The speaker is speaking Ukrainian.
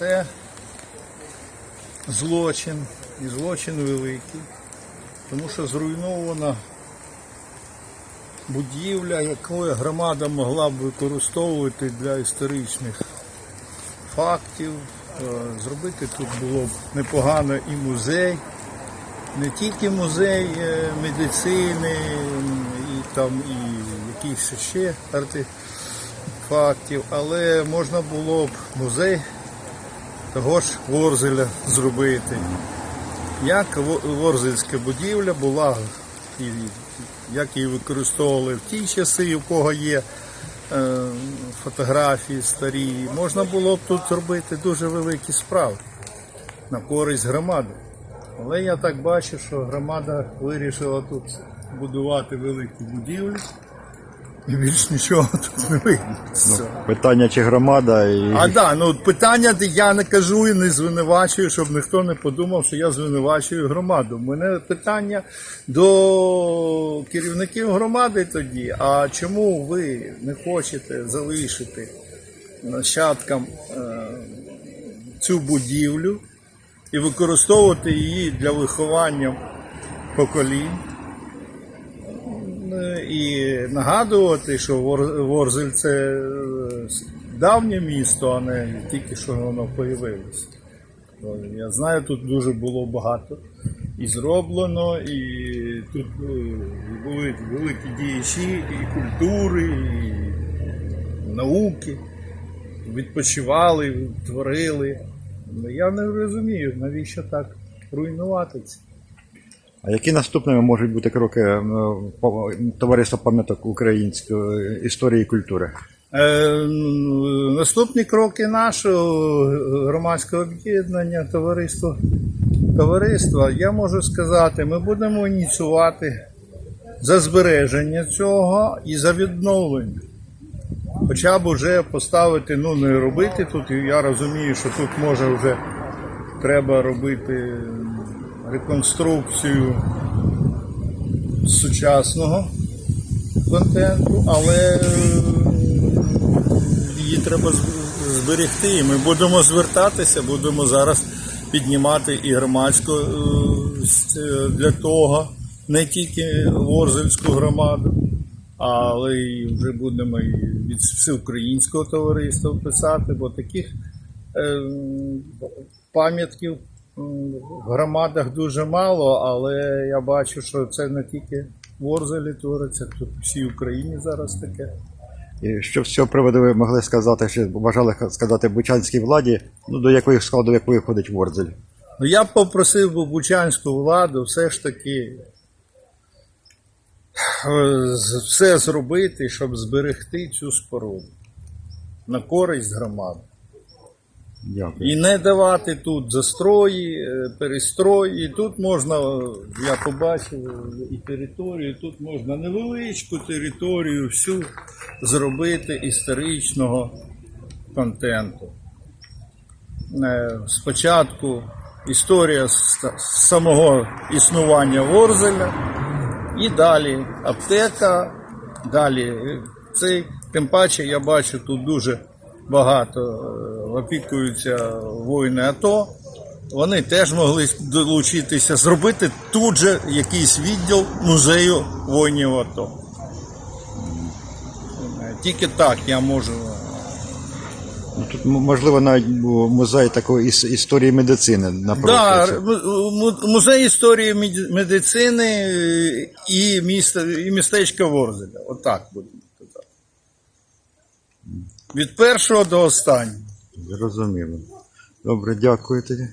Це злочин і злочин великий, тому що зруйнована будівля, яку громада могла б використовувати для історичних фактів. Е, Зробити тут було б непогано і музей, не тільки музей е, медицини, і там і якихось ще артефактів, але можна було б музей того ж Ворзеля зробити. Як Ворзельська будівля була, як її використовували в ті часи, у кого є е, фотографії старі, можна було б тут зробити дуже великі справи на користь громади. Але я так бачу, що громада вирішила тут будувати великі будівлі і більш нічого тут не вийде. з. Питання чи громада і А да, ну питання, я не кажу і не звинувачую, щоб ніхто не подумав, що я звинувачую громаду. У мене питання до керівників громади тоді. А чому ви не хочете залишити нащадкам е, цю будівлю і використовувати її для виховання поколінь? Е, І нагадувати, що Ворзель це е, давнє місто, а не тільки що воно появилося. Я знаю, тут дуже було багато і зроблено, і тут е, були великі діячі і культури, і науки, відпочивали, творили. Я не розумію, навіщо так руйнувати це. А які наступними можуть бути кроки е, товариства пам'яток української історії і культури? Е, Наступні кроки нашого громадського об'єднання, товариства, товариства, я можу сказати, ми будемо ініціювати за збереження цього і за відновлення. Хоча б вже поставити, ну не робити тут, я розумію, що тут може вже треба робити реконструкцію сучасного контенту, але е, її треба зберегти. І ми будемо звертатися, будемо зараз піднімати і громадську е, е, для того, не тільки Ворзельську громаду, але і вже будемо і від всеукраїнського товариства писати, бо таких пам'ятків в громадах дуже мало, але я бачу, що це не тільки в Ворзелі твориться, тут всій Україні зараз таке. І що з цього приводу ви могли сказати, чи бажали сказати бучанській владі, ну до якої складу якої входить Ворзель? Ну я б попросив би бучанську владу все ж таки е, з- все зробити, щоб зберегти цю споруду на користь громади. Дякую. І не давати тут застрої, е, перестрої. Тут можна, е, я побачив е, і територію, тут можна невеличку територію всю зробити історичного контенту. Спочатку історія самого існування Ворзеля, і далі аптека, далі цей. Тим паче я бачу тут дуже багато е, опікуються воїни АТО. Вони теж могли долучитися, зробити тут же якийсь відділ музею воїнів АТО. Е, Тільки так я можу. Ну, Тут можливо навіть музей такої історії медицини. Да, Це- му- му- музей історії медицини е, і міста і містечка Ворзеля. Отак будемо казати. Від першого до останнього. Зрозуміло. Добре, дякую тоді.